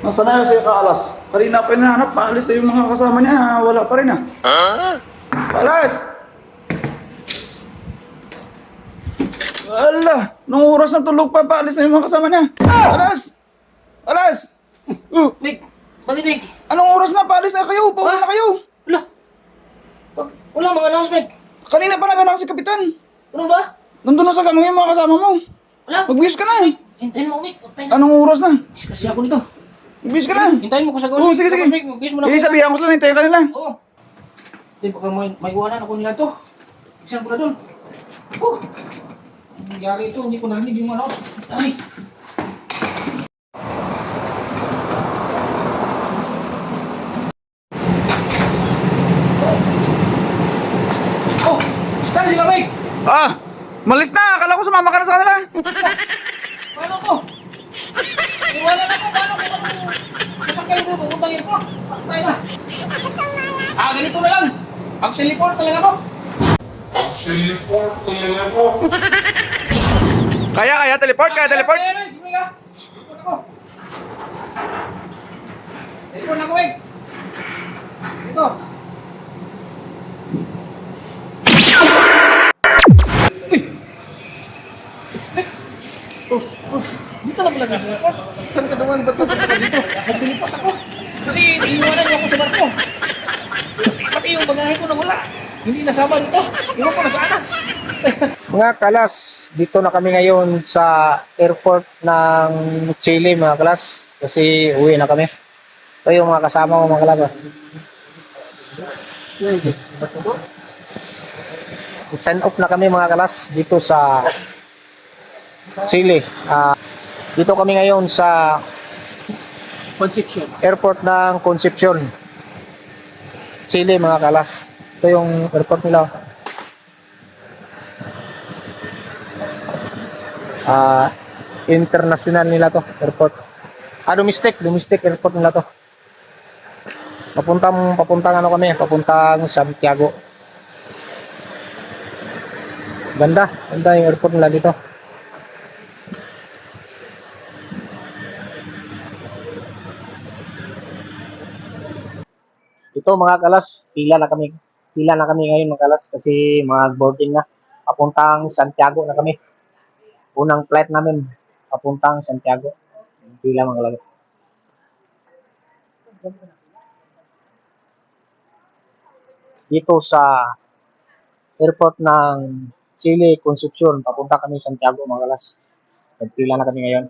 Nasaan na si Kaalas? Kanina pa hinahanap, paalis na yung mga kasama niya, wala pa rin ah. Kaalas! Ala, nung oras na tulog pa, paalis na yung mga kasama niya. Alas! Alas! Uh, Mig, bakit Mig? anong oras na? Paalis na kayo, pauwi na kayo. Wala. Wag- Wala mga announcement. Kanina pa nag si Kapitan. Ano ba? Nandun na sa ganun yung mga kasama mo. Wala. Magbihis ka na. Hintayin mo, mo. Anong oras na? Kasi ako nito. Magbihis ka na. Hintayin mo ko sa gawin. Oo, sige, sige. Mig, mag-kiss mo na Eh, sabihan ko sila, hintayin ka nila. Oo. Hindi, baka may, may iwanan ako nila to. Iksan ko na dun. Oh. Ang nangyari ito, hindi ko narinig yung ano. Ay. Oh! Saan sila, Mike? Ah, malis na. Akala ko sumama ka na sa kanila. Paano to? Iwanan ako, paano ko masakay ko, pupuntangin ko. Patay na. Ah, ganito na lang. Ang teleport na lang ako. Teleport talaga ako. Kaya, kaya, teleport, kaya, teleport. Kaya na, sige nga. Teleport ako. Teleport na ako, Meg. Ito. Dito na pala ng teleport. Saan ka naman? Ba't napunta ka dito? Nag-teleport ako. Kasi iniwanan niyo ako sa barko. Pati yung bagahe ko nawala. Hindi nasama dito. Iwan ko na sana. Mga kalas, dito na kami ngayon sa airport ng Chile mga kalas kasi uwi na kami. Ito yung mga kasama ko mga kalas. Send off na kami mga kalas dito sa Chile. Ah, dito kami ngayon sa Conception. airport ng Concepcion. Chile mga kalas. Ito yung airport nila. Ah, international nila to, airport. Ah, domestic, domestic airport nila to. Papuntang papuntang ano kami, papuntang Santiago. Ganda, ganda yung airport nila dito. Ito mga kalas, pila na kami. Pila na kami ngayon mga kalas kasi mga boarding na. Papuntang Santiago na kami. Unang flight namin papuntang Santiago. Pila mga kalas. Dito sa airport ng Chile Concepcion, papunta kami Santiago mga kalas. Nagpila na kami ngayon.